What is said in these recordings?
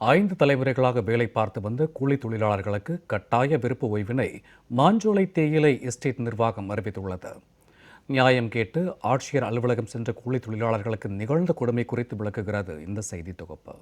ஐந்து தலைமுறைகளாக வேலை பார்த்து வந்த கூலி தொழிலாளர்களுக்கு கட்டாய விருப்பு ஓய்வினை மாஞ்சோலை தேயிலை எஸ்டேட் நிர்வாகம் அறிவித்துள்ளது. நியாயம் கேட்டு ஆட்சியர் அலுவலகம் சென்ற கூலி தொழிலாளர்களுக்கு நிகழ்ந்த கொடுமை குறித்து விளக்குகிறது இந்த செய்தி தொகுப்பு.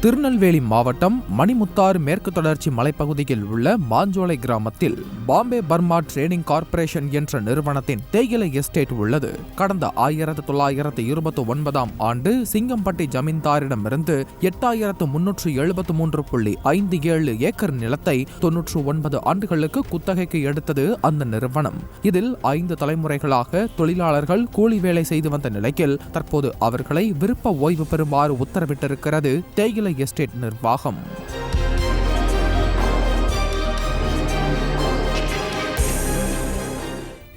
திருநெல்வேலி மாவட்டம் மணிமுத்தாறு மேற்கு தொடர்ச்சி மலைப்பகுதியில் உள்ள மாஞ்சோலை கிராமத்தில் பாம்பே பர்மா ட்ரேடிங் கார்ப்பரேஷன் என்ற நிறுவனத்தின் தேயிலை எஸ்டேட் உள்ளது. கடந்த ஆயிரத்து தொள்ளாயிரத்து இருபத்தி ஒன்பதாம் ஆண்டு சிங்கம்பட்டி ஜமீன்தாரிடமிருந்து எட்டாயிரத்து முன்னூற்று எழுபத்து மூன்று புள்ளி ஐந்து ஏழு ஏக்கர் நிலத்தை தொன்னூற்று ஒன்பது ஆண்டுகளுக்கு குத்தகைக்கு எடுத்தது அந்த நிறுவனம். இதில் ஐந்து தலைமுறைகளாக தொழிலாளர்கள் கூலி வேலை செய்து வந்த நிலையில் தற்போது அவர்களை விருப்ப ஓய்வு பெறுமாறு உத்தரவிட்டிருக்கிறது தேயிலை எஸ்டேட் நிர்வாகம்.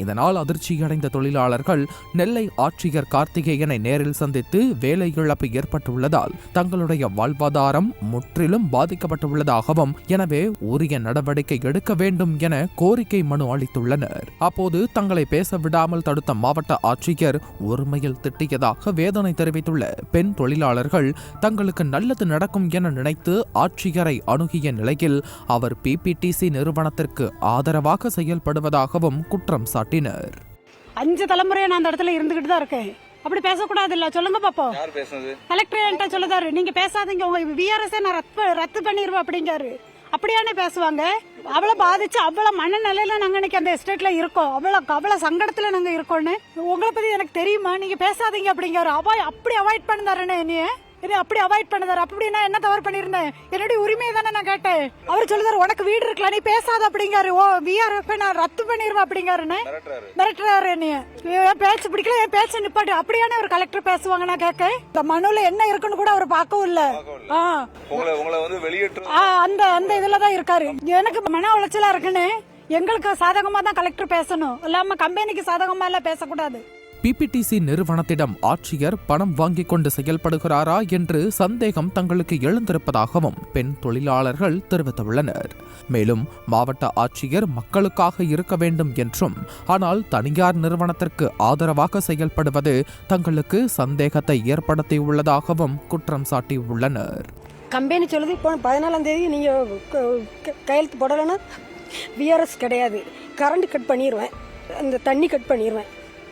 இதனால் அதிர்ச்சியடைந்த தொழிலாளர்கள் நெல்லை ஆட்சியர் கார்த்திகேயனை நேரில் சந்தித்து வேலை இழப்பு ஏற்பட்டுள்ளதால் தங்களுடைய வாழ்வாதாரம் முற்றிலும் பாதிக்கப்பட்டுள்ளதாகவும் எனவே உரிய நடவடிக்கை எடுக்க வேண்டும் என கோரிக்கை மனு அளித்துள்ளனர். அப்போது தங்களை பேச விடாமல் தடுத்த மாவட்ட ஆட்சியர் ஒருமையில் திட்டியதாக வேதனை தெரிவித்துள்ள பெண் தொழிலாளர்கள் தங்களுக்கு நல்லது நடக்கும் என நினைத்து ஆட்சியரை அணுகிய நிலையில் அவர் பிபிடிசி நிறுவனத்திற்கு ஆதரவாக செயல்படுவதாகவும் குற்றம் சாட்டினார். அஞ்சு தலைமுறையா நான் அந்த இடத்துல இருந்துகிட்டு தான் இருக்கேன். அப்படி பேசக்கூடாது இல்ல சொல்லுங்க பாப்போம். யார் பேசுனது? கலெக்டர் என்கிட்ட சொல்லுதாரு நீங்க பேசாதீங்க உங்க விஆர்எஸ் நான் ரத்து ரத்து பண்ணிடுவேன் அப்படிங்காரு. அப்படியானே பேசுவாங்க? அவ்வளோ பாதிச்சு அவ்வளோ மனநிலையில நாங்க இன்னைக்கு அந்த எஸ்டேட்ல இருக்கோம். அவ்வளோ அவ்வளோ சங்கடத்துல நாங்க இருக்கோம்னு. உங்களை பத்தி எனக்கு தெரியுமா? நீங்க பேசாதீங்க அப்படிங்காரு. அவாய் அப்படி அவாய்ட் பண்ணுதாருன்னு என்னைய? இது அப்படி அவாய்ட் பண்ணுதாரு? அப்படின்னா என்ன தவறு பண்ணிருந்தேன் என்னுடைய உரிமையை தானே நான் கேட்டேன். அவர் சொல்லுதாரு உனக்கு வீடு இருக்கலாம் நீ பேசாத அப்படிங்காரு. ஓ விஆர்எஃப் நான் ரத்து பண்ணிடுவேன் அப்படிங்காருன்னு. மிரட்டுறாரு. என்னைய. என் பேச்சு பிடிக்கல என் பேச்ச நிப்பாட்டு. அப்படியானே ஒரு கலெக்டர் பேசுவாங்க நான் கேட்க இந்த மனுல என்ன இருக்குன்னு கூட அவர் பார்க்கவும் இல்ல. அந்த அந்த இதுல தான் இருக்காரு. எனக்கு மன உளைச்சலா இருக்குன்னு எங்களுக்கு சாதகமா தான் கலெக்டர் பேசணும். இல்லாம கம்பெனிக்கு சாதகமா எல்லாம் பேசக்கூடாது. பிபிடிசி நிறுவனத்திடம் ஆட்சியர் பணம் வாங்கிக் கொண்டு செயல்படுகிறாரா என்று சந்தேகம் தங்களுக்கு எழுந்திருப்பதாகவும் பெண் தொழிலாளர்கள் தெரிவித்துள்ளனர். மேலும் மாவட்ட ஆட்சியர் மக்களுக்காக இருக்க வேண்டும் என்றும் ஆனால் தனியார் நிறுவனத்திற்கு ஆதரவாக செயல்படுவது தங்களுக்கு சந்தேகத்தை ஏற்படுத்தியுள்ளதாகவும் குற்றம் சாட்டியுள்ளனர். கம்பெனி சொல்லுது இப்போ பதினாலாம் தேதி நீங்கள் கையெழுத்து போடலைன்னா விஆர்எஸ் கிடையாது. கரண்ட் கட் பண்ணிடுவேன் அந்த தண்ணி கட் பண்ணிடுவேன்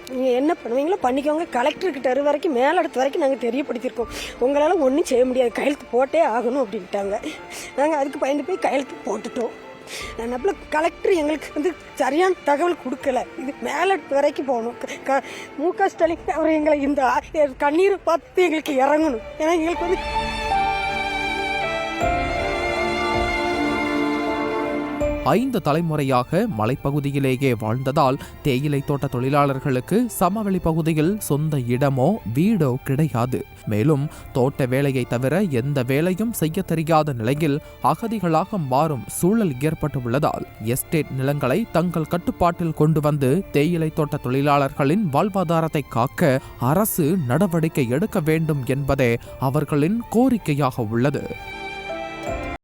நீங்கள் என்ன பண்ணுவீங்களோ பண்ணிக்கோங்க. கலெக்டர்கிட்ட இரு வரைக்கும் மேலிடத்து வரைக்கும் நாங்கள் தெரியப்படுத்தியிருக்கோம். உங்களால் ஒன்றும் செய்ய முடியாது. கையெழுத்து போட்டே ஆகணும் அப்படின்ட்டாங்க. நாங்கள் அதுக்கு பயந்து போய் கையெழுத்து போட்டுட்டோம். நம்மள கலெக்டர் எங்களுக்கு வந்து சரியான தகவல் கொடுக்கல. இது மேலிடத்து வரைக்கும் போகணும். க- மு க ஸ்டாலின் அவர் எங்களை இந்த கண்ணீர் கண்ணீரை பார்த்து எங்களுக்கு இறங்கணும். ஏன்னா எங்களுக்கு வந்து ஐந்து தலைமுறையாக மலைப்பகுதியிலேயே வாழ்ந்ததால் தேயிலை தோட்ட தொழிலாளர்களுக்கு சமவெளி பகுதியில் சொந்த இடமோ வீடோ கிடையாது. மேலும் தோட்ட வேலையை தவிர எந்த வேலையும் செய்ய தெரியாத நிலையில் அகதிகளாக மாறும் சூழல் ஏற்பட்டுள்ளதால் எஸ்டேட் நிலங்களை தங்கள் கட்டுப்பாட்டில் கொண்டு வந்து தேயிலை தோட்ட தொழிலாளர்களின் வாழ்வாதாரத்தை காக்க அரசு நடவடிக்கை எடுக்க வேண்டும் என்பதே அவர்களின் கோரிக்கையாக உள்ளது.